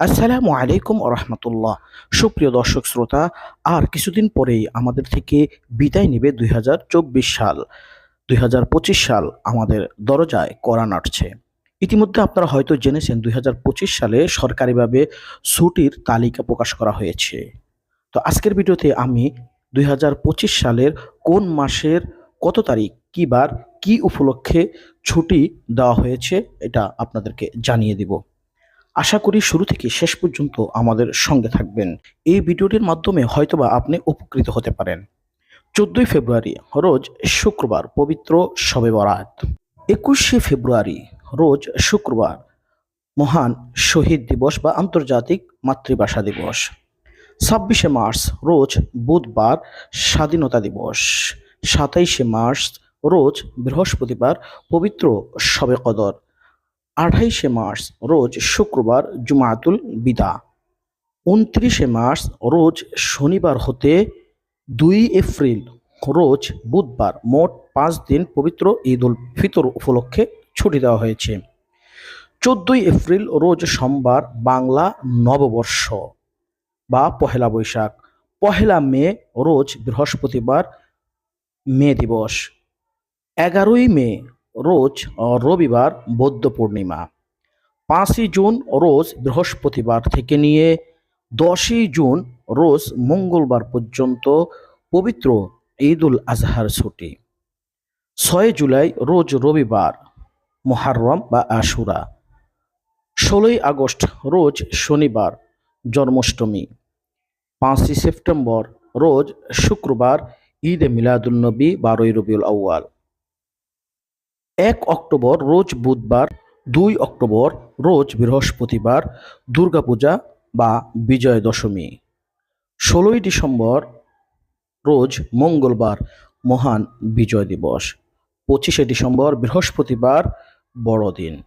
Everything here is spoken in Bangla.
আসসালামু আলাইকুম রহমতুল্লাহ। সুপ্রিয় দর্শক শ্রোতা, আর কিছুদিন পরেই আমাদের থেকে বিদায় নেবে দুই হাজার চব্বিশ সাল। দুই হাজার পঁচিশ সাল আমাদের দরজায় করা নাটছে ইতিমধ্যে আপনারা হয়তো জেনেছেন দুই হাজার পঁচিশ সালে সরকারিভাবে ছুটির তালিকা প্রকাশ করা হয়েছে। তো আজকের ভিডিওতে আমি দুই হাজার পঁচিশ সালের কোন মাসের কত তারিখ, কী বার, কী উপলক্ষে ছুটি দেওয়া হয়েছে, এটা আপনাদেরকে জানিয়ে দিব। আশা করি শুরু থেকে শেষ পর্যন্ত আমাদের সঙ্গে থাকবেন। এই ভিডিওটির মাধ্যমে হয়তোবা আপনি উপকৃত হতে পারেন। চোদ্দই ফেব্রুয়ারি রোজ শুক্রবার পবিত্র শবে বরাত। একুশে ফেব্রুয়ারি রোজ শুক্রবার মহান শহীদ দিবস বা আন্তর্জাতিক মাতৃভাষা দিবস। ছাব্বিশে মার্চ রোজ বুধবার স্বাধীনতা দিবস। সাতাইশে মার্চ রোজ বৃহস্পতিবার পবিত্র শবে কদর। আঠাইশে মার্চ রোজ শুক্রবার জুমাতুল বিদা। উনত্রিশে মার্চ রোজ শনিবার হতে দুই এপ্রিল রোজ বুধবার মোট পাঁচ দিন পবিত্র ঈদ উল ফিতর উপলক্ষে ছুটি দেওয়া হয়েছে। চোদ্দই এপ্রিল রোজ সোমবার বাংলা নববর্ষ বা পহেলা বৈশাখ। পহেলা মে রোজ বৃহস্পতিবার মে দিবস। এগারোই মে রোজ রবিবার বৌদ্ধ পূর্ণিমা। পাঁচই জুন রোজ বৃহস্পতিবার থেকে নিয়ে দশই জুন রোজ মঙ্গলবার পর্যন্ত পবিত্র ঈদ উল আজহার ছুটি। ছয় জুলাই রোজ রবিবার মোহাররম বা আশুরা। ষোলোই আগস্ট রোজ শনিবার জন্মাষ্টমী। পাঁচই সেপ্টেম্বর রোজ শুক্রবার ঈদ মিলাদুলনবী বারোই রবিউল আউয়াল। এক অক্টোবর রোজ বুধবার, দুই অক্টোবর রোজ বৃহস্পতিবার, দুর্গাপূজা বা বিজয় দশমী ষোলোই ডিসেম্বর রোজ মঙ্গলবার মহান বিজয় দিবস। পঁচিশে ডিসেম্বর বৃহস্পতিবার বড়দিন।